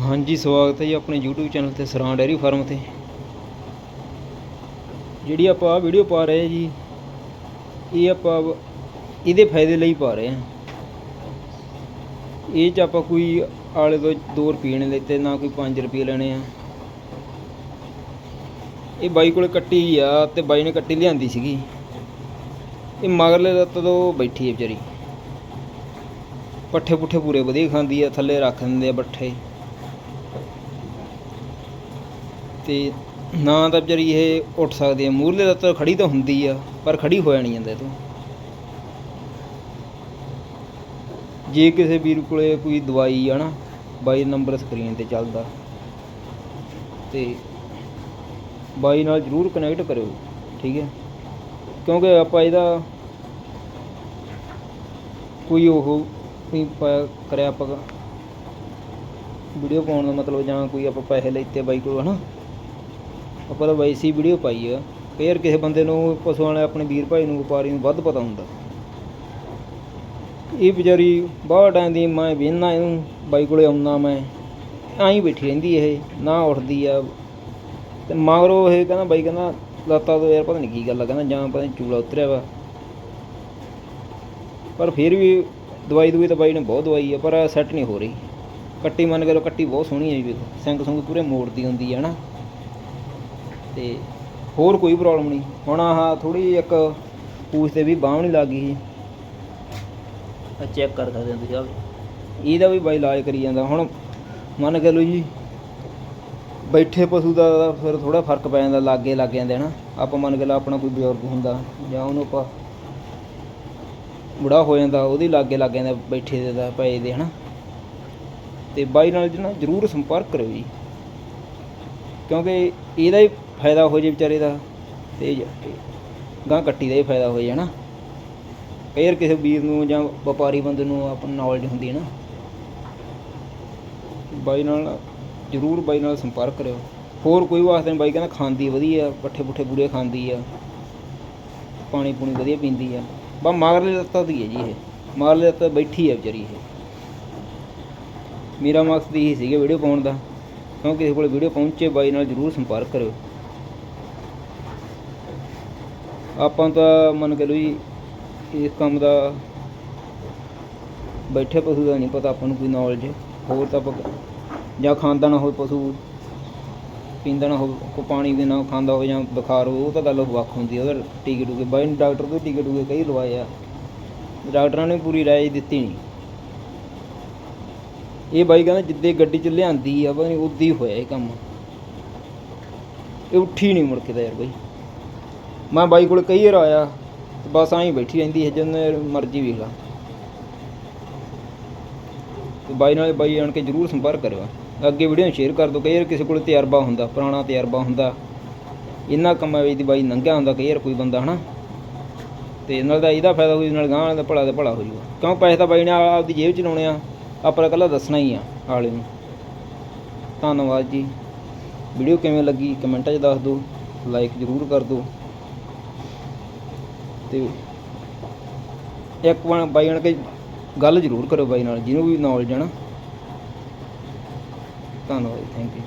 ਹਾਂਜੀ, ਸਵਾਗਤ ਹੈ ਜੀ ਆਪਣੇ YouTube ਚੈਨਲ ਤੇ ਸਰਾਂ ਡੈਰੀ ਫਾਰਮ ਤੇ। ਜਿਹੜੀ ਆਪਾਂ ਆਹ ਵੀਡੀਓ ਪਾ ਰਹੇ ਜੀ, ਇਹ ਆਪਾਂ ਇਹਦੇ ਫਾਇਦੇ ਲਈ ਪਾ ਰਹੇ ਹਾਂ। ਇਹ ਚ ਆਪਾਂ ਕੋਈ ਆਲੇ ਤੋਂ 2 ਰੁਪਏ ਨਹੀਂ ਲੈਤੇ, ਨਾ ਕੋਈ 5 ਰੁਪਏ ਲੈਣੇ ਆ। ਇਹ ਬਾਈ ਕੋਲ ਕੱਟੀ ਆ ਤੇ ਬਾਈ ਨੇ ਕੱਟੀ ਲਿਆਂਦੀ ਸੀਗੀ। ਇਹ ਮਗਰਲੇ ਲੱਤ ਤੋਂ ਬੈਠੀ ਹੈ ਵਿਚਾਰੀ। ਪੱਠੇ ਪੁੱਠੇ ਪੂਰੇ ਵਧੀਆ ਖਾਂਦੀ ਆ, ਥੱਲੇ ਰੱਖ ਦਿੰਦੇ ਆ ਪੱਠੇ। ਤੇ ਨਾ ਤਾਂ ਵਿਚਾਰੀ ਇਹ ਉੱਠ ਸਕਦੀ ਆ ਮੂਰਲੇ ਲੱਤ ਤੋਂ ਖੜੀ ਤਾਂ ਹੁੰਦੀ ਆ, ਪਰ ਖੜੀ ਹੋਇਆ ਨਹੀਂ ਜਾਂਦਾ ਇਹ ਤੋਂ। ਜੇ ਕਿਸੇ ਵੀਰ ਕੋਲੇ ਕੋਈ ਦਵਾਈ ਆ ਨਾ, ਬਾਈ ਨੰਬਰ ਸਕਰੀਨ ਤੇ ਚੱਲਦਾ। ਤੇ ਬਾਈ ਨਾਲ ਜਰੂਰ ਕਨੈਕਟ ਕਰਿਓ, ਠੀਕ ਹੈ? ਕਿਉਂਕਿ ਆਪਾਂ ਇਹਦਾ ਕੋਈ ਉਹ ਨਹੀਂ ਕਰਿਆ ਆਪਾਂ ਵੀਡੀਓ ਪਾਉਣ ਦਾ ਮਤਲਬ ਜਾਂ ਕੋਈ ਆਪਾਂ ਪੈਸੇ ਲੈਤੇ ਬਾਈ ਕੋਲ, ਹਨਾ? ਆਪਾਂ ਤਾਂ ਵੈਸੀ ਵੀਡੀਓ ਪਾਈ ਆ। ਫੇਰ ਕਿਸੇ ਬੰਦੇ ਨੂੰ ਪਸ਼ੂ ਵਾਲੇ ਆਪਣੇ ਵੀਰ ਭਾਈ ਨੂੰ, ਵਪਾਰੀ ਨੂੰ ਵੱਧ ਪਤਾ ਹੁੰਦਾ। ਇਹ ਵਿਚਾਰੀ ਬਾਹਰ ਟਾਈਮ ਦੀ ਮੈਂ ਵੇਖਣਾ ਇਹਨੂੰ, ਬਾਈ ਕੋਲੇ ਆਉਣਾ ਮੈਂ। ਐਂ ਹੀ ਬੈਠੀ ਰਹਿੰਦੀ ਇਹ, ਨਾ ਉੱਠਦੀ ਆ। ਤੇ ਮਗਰੋਂ ਇਹ ਕਹਿੰਦਾ, ਬਾਈ ਕਹਿੰਦਾ, ਲੱਤਾਂ ਤੋਂ ਯਾਰ ਪਤਾ ਨਹੀਂ ਕੀ ਗੱਲ ਆ। ਕਹਿੰਦਾ, ਜਾਂ ਪਤਾ ਨਹੀਂ ਚੂਲਾ ਉਤਰਿਆ ਵਾ। ਪਰ ਫਿਰ ਵੀ ਦਵਾਈ ਦਵਾਈ ਤਾਂ ਬਾਈ ਨੇ ਬਹੁਤ ਦਵਾਈ ਆ, ਪਰ ਸੈੱਟ ਨਹੀਂ ਹੋ ਰਹੀ। ਕੱਟੀ ਮੰਨ ਕੇ ਲੋ ਕੱਟੀ ਬਹੁਤ ਸੋਹਣੀ ਹੈ ਜੀ। ਵੇਖੋ, ਸਿੰਗ ਸੁੰਗ ਪੂਰੇ ਮੋੜਦੀ ਹੁੰਦੀ ਹੈ ਨਾ ਤੇ ਹੋਰ ਕੋਈ ਪ੍ਰੋਬਲਮ ਨਹੀਂ। ਹੁਣ ਆਹ ਥੋੜੀ ਇੱਕ ਪੂਛ ਤੇ ਵੀ ਬਾਂਹ ਨਹੀਂ ਲੱਗੀ ਸੀ। ਆ ਚੈੱਕ ਕਰ ਸਕਦੇ ਹੋ ਤੁਸੀਂ ਆ ਇਹਦਾ ਵੀ ਬਾਈ ਇਲਾਜ ਕਰੀ ਜਾਂਦਾ। ਹੁਣ ਮੰਨ ਕੇ ਲਓ ਜੀ ਬੈਠੇ ਪਸ਼ੂ ਦਾ ਫਿਰ ਥੋੜਾ ਫ਼ਰਕ ਪੈ ਜਾਂਦਾ ਲਾਗੇ ਲੱਗ ਜਾਂਦੇ ਹਨਾ। ਆਪਾਂ ਮੰਨ ਕੇ ਲਾ ਆਪਣਾ ਕੋਈ ਬਜ਼ੁਰਗ ਹੁੰਦਾ ਜਾਂ ਉਹਨੂੰ ਆਪਾਂ ਬੁੜਾ ਹੋ ਜਾਂਦਾ ਉਹਦੇ ਲਾਗੇ ਲੱਗ ਜਾਂਦਾ ਬੈਠੇ ਦੇ ਦਾ ਪਏ ਦੇ ਹਨਾ। ਤੇ ਬਾਈ ਨਾਲ ਜਨਾ ਜ਼ਰੂਰ ਸੰਪਰਕ ਕਰਿਓ ਜੀ। ਕਿਉਂਕਿ ਇਹਦਾ ਹੀ ਫਾਇਦਾ ਹੋ ਜੇ ਵਿਚਾਰੇ ਦਾ ਤੇ ਗਾਂ ਕੱਟੀ ਦਾ ਹੀ ਫਾਇਦਾ ਹੋ ਜੇ ਹਨਾ। ਕਈ ਵਾਰ ਕਿਸੇ ਵੀਰ ਨੂੰ ਜਾਂ ਵਪਾਰੀ ਬੰਦੇ ਨੂੰ ਆਪਣੀ ਨੌਲੇਜ ਹੁੰਦੀ ਹੈ ਨਾ। ਬਾਈ ਨਾਲ ਜ਼ਰੂਰ ਬਾਈ ਨਾਲ ਸੰਪਰਕ ਕਰਿਓ। ਹੋਰ ਕੋਈ ਵਾਸਤੇ ਨਹੀਂ ਬਾਈ ਕਹਿੰਦਾ ਖਾਂਦੀ ਵਧੀਆ, ਪੱਠੇ ਪੁੱਠੇ ਪੂਰੇ ਖਾਂਦੀ ਆ। ਪਾਣੀ ਪੂਣੀ ਵਧੀਆ ਪੀਂਦੀ ਆ। ਬਸ ਮਗਰਲੇ ਲੱਤਾਂ ਦੀ ਹੈ ਜੀ ਇਹ। ਮਗਰਲੇ ਲੱਤਾਂ ਬੈਠੀ ਆ ਵਿਚਾਰੀ ਇਹ। ਮੇਰਾ ਮਕਸਦ ਇਹੀ ਸੀਗਾ ਵੀਡੀਓ ਪਾਉਣ ਦਾ। ਕਿਉਂ ਕਿਸੇ ਕੋਲ ਵੀਡੀਓ ਪਹੁੰਚੇ ਬਾਈ ਨਾਲ ਜ਼ਰੂਰ ਸੰਪਰਕ ਕਰਿਓ। ਆਪਾਂ ਤਾਂ ਮੰਨ ਕੇ ਲਓ ਜੀ, ਇਸ ਕੰਮ ਦਾ ਬੈਠੇ ਪਸ਼ੂ ਦਾ ਨਹੀਂ ਪਤਾ ਆਪਾਂ ਨੂੰ ਕੋਈ ਨੌਲੇਜ ਹੋਰ ਤਾਂ ਆਪਾਂ ਜਾਂ ਖਾਂਦਾ ਨਾ ਹੋਵੇ ਪਸ਼ੂ ਪੀਂਦਾ ਨਾ ਹੋਵੇ ਕੋ ਪਾਣੀ ਦੇ ਨਾਲ ਖਾਂਦਾ ਹੋਵੇ ਜਾਂ ਬੁਖਾਰ ਹੋਵੇ, ਉਹ ਤਾਂ ਗੱਲ ਵੱਖ ਹੁੰਦੀ ਆ। ਉਹਦਾ ਟੀਕੇ ਟੂਕੇ ਬਾਈ ਡਾਕਟਰ ਤੋਂ ਟੀਕੇ ਟੂਕੇ ਕਈ ਲਵਾਏ ਆ। ਡਾਕਟਰਾਂ ਨੇ ਪੂਰੀ ਰਾਏ ਦਿੱਤੀ ਨਹੀਂ। ਇਹ ਬਾਈ ਕਹਿੰਦਾ ਜਿੱਦੇ ਗੱਡੀ ਚ ਲਿਆਂਦੀ ਆ, ਪਤਾ ਨਹੀਂ ਹੀ ਹੋਇਆ ਇਹ ਕੰਮ। ਇਹ ਉੱਠੀ ਨਹੀਂ ਮੁੜ ਕੇ ਤਾਂ ਯਾਰ ਬਾਈ। ਮੈਂ ਬਾਈ ਕੋਲ ਕਈ ਵਾਰ ਆਇਆ ਤੇ ਬਸ ਐਂ ਹੀ ਬੈਠੀ ਰਹਿੰਦੀ ਹੈ ਜਦੋਂ ਮਰਜ਼ੀ ਵੇਖ ਲਾ। ਤੇ ਬਾਈ ਨਾਲ ਬਾਈ ਆਣ ਕੇ ਜਰੂਰ ਸੰਪਰਕ ਕਰਿਓ। ਅੱਗੇ ਵੀਡੀਓ ਨੂੰ ਸ਼ੇਅਰ ਕਰ ਦਿਓ, ਕਈ ਵਾਰ ਕਿਸੇ ਕੋਲ ਤਜਰਬਾ ਹੁੰਦਾ, ਪੁਰਾਣਾ ਤਜਰਬਾ ਹੁੰਦਾ। ਇਹਨਾਂ ਕੰਮਾਂ ਵਿੱਚ ਦੀ ਬਾਈ ਲੰਘਿਆ ਹੁੰਦਾ, ਕਈ ਵਾਰ ਕੋਈ ਬੰਦਾ, ਹਨਾ। ਤੇ ਨਾਲ ਦਾ ਇਹਦਾ ਫਾਇਦਾ ਹੋਈ ਨਾਲ ਗਾਂ ਦਾ ਭਲਾ ਦਾ ਭਲਾ ਹੋ ਜੂਗਾ ਕਿਉਂ ਪੈਸੇ ਤਾਂ ਬਾਈ ਨੇ ਆਪਦੀ ਜੇਬ ਚ ਲਾਉਣੇ ਆ। ਆਪਾਂ ਇਕੱਲਾ ਦੱਸਣਾ ਹੀ ਆ ਆਲੇ ਨੂੰ। ਧੰਨਵਾਦ ਜੀ। ਵੀਡੀਓ ਕਿਵੇਂ ਲੱਗੀ ਕਮੈਂਟਾਂ 'ਚ ਦੱਸ ਦਿਓ ਲਾਈਕ ਜ਼ਰੂਰ ਕਰ ਦਿਓ। ਤੇ ਇੱਕ ਵਾਰ ਬਾਈ ਆਣ ਕੇ ਗੱਲ ਜ਼ਰੂਰ ਕਰੋ ਬਾਈ ਨਾਲ, ਜਿਹਨੂੰ ਵੀ ਨੌਲੇਜ ਹੈ ਨਾ। ਧੰਨਵਾਦ ਥੈਂਕ ਯੂ